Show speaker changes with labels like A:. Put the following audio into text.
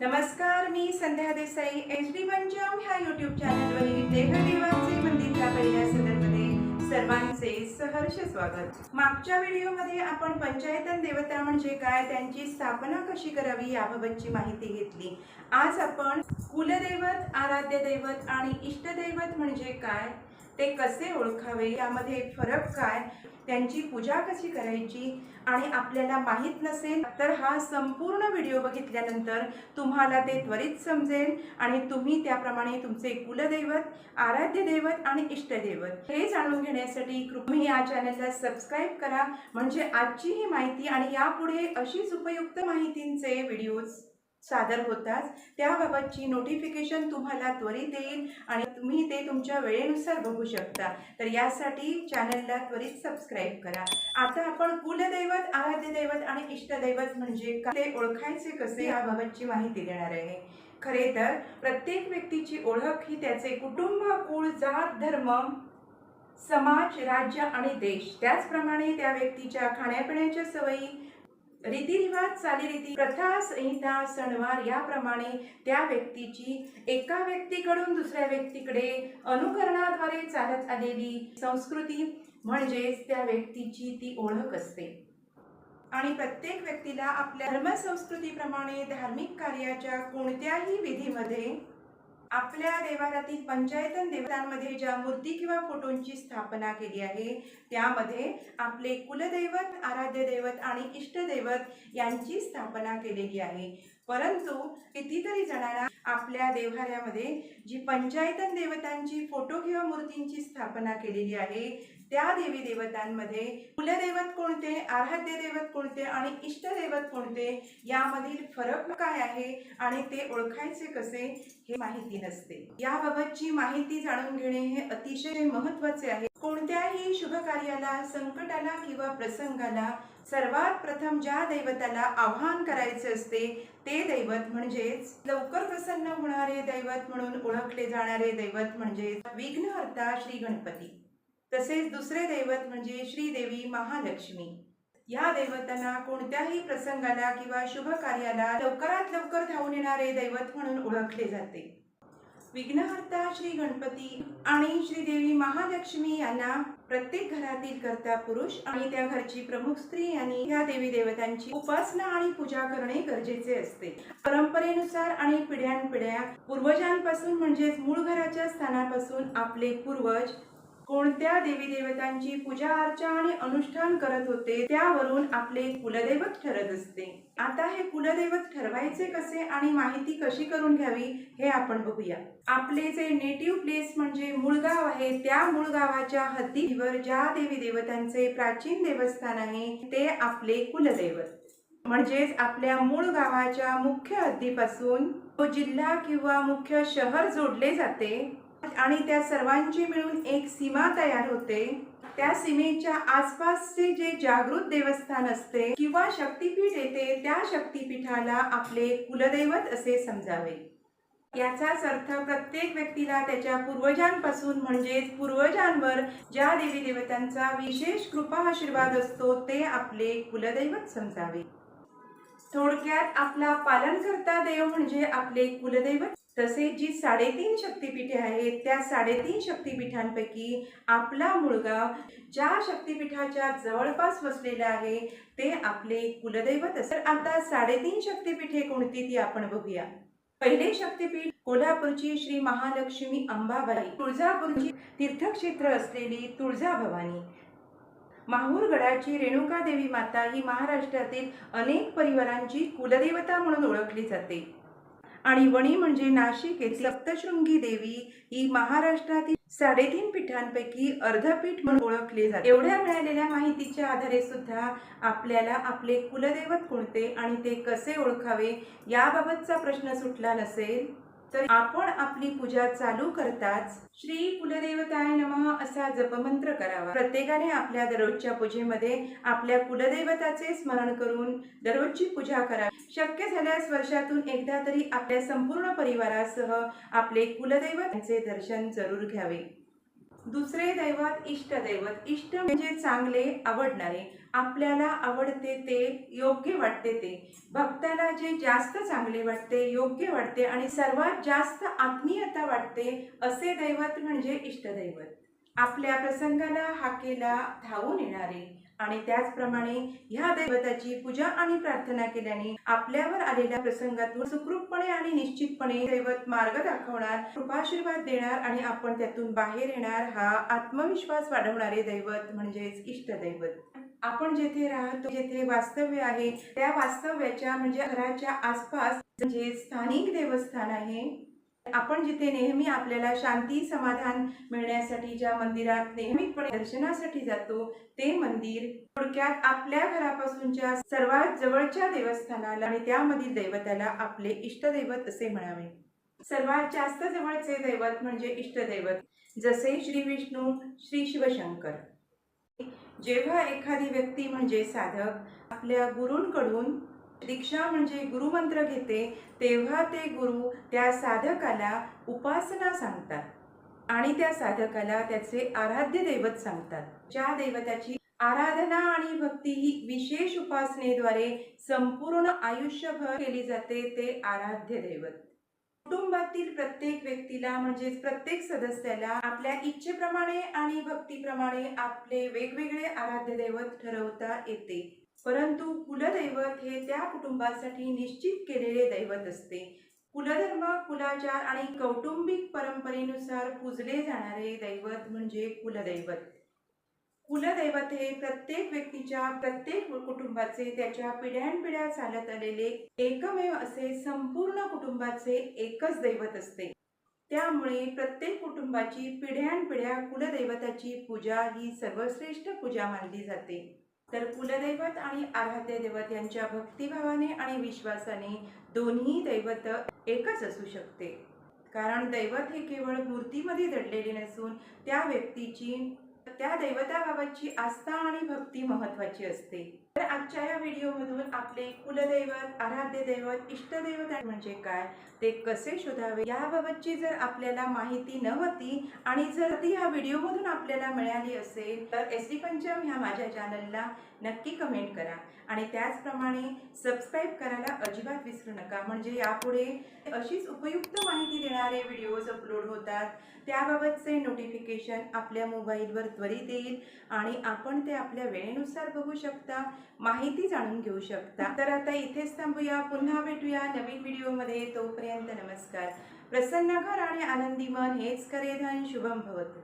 A: नमस्कार मी Sandhya Desai H D Pancham ह्या युट्यूब चॅनलवरील देहदेवाचे मंदिर पहिल्या सदरमध्ये सर्वांचे सहर्ष स्वागत. मागच्या व्हिडिओमध्ये आपण पंचायतन देवता म्हणजे काय त्यांची स्थापना कशी करावी याबाबतची माहिती घेतली. आज आपण कुलदैवत आराध्य दैवत आणि इष्टदैवत म्हणजे काय ते कसे ओळखावे यामध्ये फरक काय त्यांची पूजा कशी करायची आणि आपल्याला माहीत नसेल तर हा संपूर्ण व्हिडिओ बघितल्यानंतर तुम्हाला ते त्वरित समजेल आणि तुम्ही त्याप्रमाणे तुमचे कुलदैवत आराध्य दैवत आणि इष्टदैवत हे जाणून घेण्यासाठी तुम्ही या चॅनलला सबस्क्राईब करा. म्हणजे आजची ही माहिती आणि यापुढे अशीच उपयुक्त माहितींचे व्हिडिओज सादर होताच. त्याबाबतची नोटिफिकेशन तुम्हाला त्वरित येईल आणि तुम्ही ते तुमच्या वेळेनुसार बघू शकता. तर यासाठी चॅनलला त्वरित सबस्क्राईब करा. आता आपण कुलदैवत आराध्य दैवत आणि इष्टदैवत म्हणजे ते ओळखायचे कसे याबाबतची माहिती देणार आहे. खरे तर प्रत्येक व्यक्तीची ओळख ही त्याचे कुटुंब कुळ जात धर्म समाज राज्य आणि देश. त्याचप्रमाणे त्या व्यक्तीच्या खाण्यापिण्याच्या सवयी रीतिरिवाज चालीरीती प्रथा संहिता सणवार याप्रमाणे त्या व्यक्तीची एका व्यक्तीकडून दुसऱ्या व्यक्तीकडे अनुकरणाद्वारे चालत आलेली संस्कृती म्हणजेच त्या व्यक्तीची ती ओळख असते. आणि प्रत्येक व्यक्तीला आपल्या धर्मसंस्कृतीप्रमाणे धार्मिक कार्याच्या कोणत्याही विधीमध्ये आपल्या देवारातील पंचायतन देवतांमध्ये ज्या मूर्ती किंवा फोटोंची स्थापना केली आहे त्यामध्ये आपले कुलदैवत आराध्य दैवत आणि इष्टदैवत यांची स्थापना केलेली आहे. परंतु कितीतरी जणांना आपल्या देवाऱ्यामध्ये जी पंचायतन देवतांची फोटो किंवा मूर्तींची स्थापना केलेली आहे त्या देवी देवतांमध्ये कुलदैवत कोणते आराध्य दैवत कोणते आणि इष्टदैवत कोणते यामधील फरक काय आहे आणि ते ओळखायचे कसे हे माहिती नसते. याबाबतची माहिती जाणून घेणे हे अतिशय महत्त्वाचे आहे. कोणत्याही शुभ कार्याला संकटाला किंवा प्रसंगाला सर्वात प्रथम ज्या दैवताला आव्हान करायचे असते ते दैवत म्हणजेच लवकर प्रसन्न होणारे दैवत म्हणून ओळखले जाणारे दैवत म्हणजे विघ्नहर्ता श्री गणपती. तसेच दुसरे दैवत म्हणजे श्रीदेवी महालक्ष्मी. या दैवतांना कोणत्याही प्रसंगाला किंवा शुभ कार्याला लवकरात लवकर धावून येणारे दैवत म्हणून ओळखले जाते. विघ्नहर्ता श्री गणपती आणि श्रीदेवी महालक्ष्मी यांना प्रत्येक घरातील कर्ता पुरुष आणि त्या घरची प्रमुख स्त्री यांनी ह्या देवी देवतांची उपासना आणि पूजा करणे गरजेचे असते. परंपरेनुसार आणि पिढ्यानपिढ्या पूर्वजांपासून म्हणजेच मूळ घराच्या स्थानापासून आपले पूर्वज कोणत्या देवी देवतांची पूजा अर्चा आणि अनुष्ठान करत होते त्यावरून आपले कुलदैवत ठरत असते. आता हे कुलदैवत ठरवायचे कसे आणि माहिती कशी करून घ्यावी हे आपण बघूया. आपले जे नेटिव्ह प्लेस म्हणजे मूळ गाव आहे त्या मूळ गावाच्या हद्दीवर ज्या देवी देवतांचे प्राचीन देवस्थान आहे ते आपले कुलदैवत. म्हणजेच आपल्या मूळ गावाच्या मुख्य हद्दीपासून तो जिल्हा किंवा मुख्य शहर जोडले जाते. आणि त्या सर्वांची मिळून एक सीमा तयार होते. त्या सीमेच्या आसपासचे जे जागृत देवस्थान असते किंवा शक्तीपीठ येते त्या शक्तीपीठाला आपले कुलदैवत असे समजावे. याचाच अर्थ प्रत्येक व्यक्तीला त्याच्या पूर्वजांपासून म्हणजेच पूर्वजांवर ज्या देवी देवतांचा विशेष कृपा आशीर्वाद असतो ते आपले कुलदैवत समजावे. थोडक्यात आपला पालनकर्ता देव म्हणजे आपले कुलदैवत. तसेच जी साडेतीन शक्तिपीठे आहेत त्या साडेतीन शक्तिपीठांपैकी आपला मुळगाव ज्या शक्तिपीठाच्या जवळपास वसलेलं आहे ते आपले कुलदैवत असेल आता साडेतीन शक्तिपीठे कोणती ती आपण बघूया. पहिले शक्तिपीठ कोल्हापूरची श्री महालक्ष्मी अंबाबाई. तुळजापूरची तीर्थक्षेत्र असलेली तुळजाभवानी. माहूरगडाची रेणुका देवी माता ही महाराष्ट्रातील अनेक परिवारांची कुलदेवता म्हणून ओळखली जाते. आणि वणी म्हणजे नाशिक येथील सप्तशृंगी देवी ही महाराष्ट्रातील साडेतीन पीठांपैकी अर्धपीठ म्हणून ओळखली जाते. एवढ्या मिळालेल्या माहितीच्या आधारे सुद्धा आपल्याला आपले कुलदैवत कोणते आणि ते कसे ओळखावे याबाबतचा प्रश्न सुटला नसेल? तर आपण आपली पूजा चालू करताच श्री कुलदेवताय नमः असा जपमंत्र करावा. प्रत्येकाने आपल्या दररोजच्या पूजेमध्ये आपल्या कुलदैवताचे स्मरण करून दररोजची पूजा करावी शक्य झाल्यास वर्षातून एकदा तरी आपल्या संपूर्ण परिवारासह आपले कुलदैवतांचे दर्शन जरूर घ्यावे. दुसरे दैवत इष्ट दैवत. इष्ट म्हणजे चांगले आवडणारे. आपल्याला आवडते ते योग्य वाटते ते. भक्ताला जे जास्त चांगले वाटते योग्य वाटते आणि सर्वात जास्त आत्मीयता वाटते असे दैवत म्हणजे इष्टदैवत आपल्या प्रसंगाला हाकेला धावून येणारे. आणि त्याचप्रमाणे ह्या दैवताची पूजा आणि प्रार्थना केल्याने आपल्यावर आलेल्या प्रसंगातून सुखरूपपणे आणि निश्चितपणे दैवत मार्ग दाखवणार कृपाशीर्वाद देणार आणि आपण त्यातून बाहेर येणार हा आत्मविश्वास वाढवणारे दैवत म्हणजेच इष्टदैवत आपण जेथे राहतो जेथे वास्तव्य आहे त्या वास्तव्याच्या म्हणजे घराच्या आसपास म्हणजे स्थानिक देवस्थान आहे आपण जिथे नेहमी आपल्याला शांती समाधान मिळण्यासाठी ज्या मंदिरात नेहमीपणे दर्शनासाठी जातो ते मंदिर थोडक्यात आपल्या घरापासूनच्या सर्वात जवळच्या देवस्थानाला आणि त्यामधील दैवताला आपले इष्टदैवत असे म्हणावे. सर्वात जास्त जवळचे दैवत म्हणजे इष्टदैवत जसे श्री विष्णू श्री शिवशंकर. जेव्हा एखादी व्यक्ती म्हणजे साधक आपल्या गुरूंकडून दीक्षा म्हणजे गुरुमंत्र घेते तेव्हा ते गुरु त्या साधकाला उपासना सांगतात. आणि त्या साधकाला त्याचे आराध्य दैवत सांगतात. ज्या दैवताची आराधना आणि भक्ती ही विशेष उपासनेद्वारे संपूर्ण आयुष्यभर केली जाते ते आराध्य दैवत. कुटुंबातील प्रत्येक व्यक्तीला म्हणजेच प्रत्येक सदस्याला आपल्या इच्छेप्रमाणे आणि भक्तीप्रमाणे आपले वेगवेगळे आराध्य दैवत ठरवता येते. परंतु कुलदैवत हे त्या कुटुंबासाठी निश्चित केलेले दैवत असते. कुलधर्म कुलाचार आणि कौटुंबिक परंपरेनुसार पूजले जाणारे दैवत म्हणजे कुलदैवत. कुलदैवत हे प्रत्येक व्यक्तीच्या प्रत्येक कुटुंबाचे त्याच्या पिढ्यानपिढ्या चालत आलेले एकमेव असे संपूर्ण कुटुंबाचे एकच दैवत असते. त्यामुळे प्रत्येक कुटुंबाची पिढ्यानपिढ्या कुलदैवताची पूजा ही सर्वश्रेष्ठ पूजा मानली जाते. तर कुलदैवत आणि आराध्य दैवत यांच्या भक्तिभावाने आणि विश्वासाने दोन्ही दैवत एकच असू शकते. कारण दैवत हे केवळ मूर्तीमध्ये दडलेले नसून त्या व्यक्तीची त्या दैवताबाबतची आस्था आणि भक्ती महत्वाची असते. तर आजच्या या व्हिडिओमधून आपले कुलदैवत आराध्य दैवत इष्टदैवत म्हणजे काय ते कसे शोधावे याबाबतची जर आपल्याला माहिती नव्हती आणि जर ती ह्या व्हिडिओमधून आपल्याला मिळाली असेल तर एस डी पंचम ह्या माझ्या चॅनलला नक्की कमेंट करा आणि त्याचप्रमाणे सबस्क्राईब करायला अजिबात विसरू नका. म्हणजे यापुढे अशीच उपयुक्त माहिती देणारे व्हिडिओज अपलोड होतात. त्याबाबतचे नोटिफिकेशन आपल्या मोबाईलवर त्वरित येईल आणि आपण ते आपल्या वेळेनुसार बघू शकता माहिती जाणून घेऊ शकता. तर आता इथेच थांबूया पुन्हा भेटूया नवीन व्हिडिओमध्ये. तोपर्यंत नमस्कार. प्रसन्न घर आणि आनंदी मन हेच करे धन. शुभम भवतो.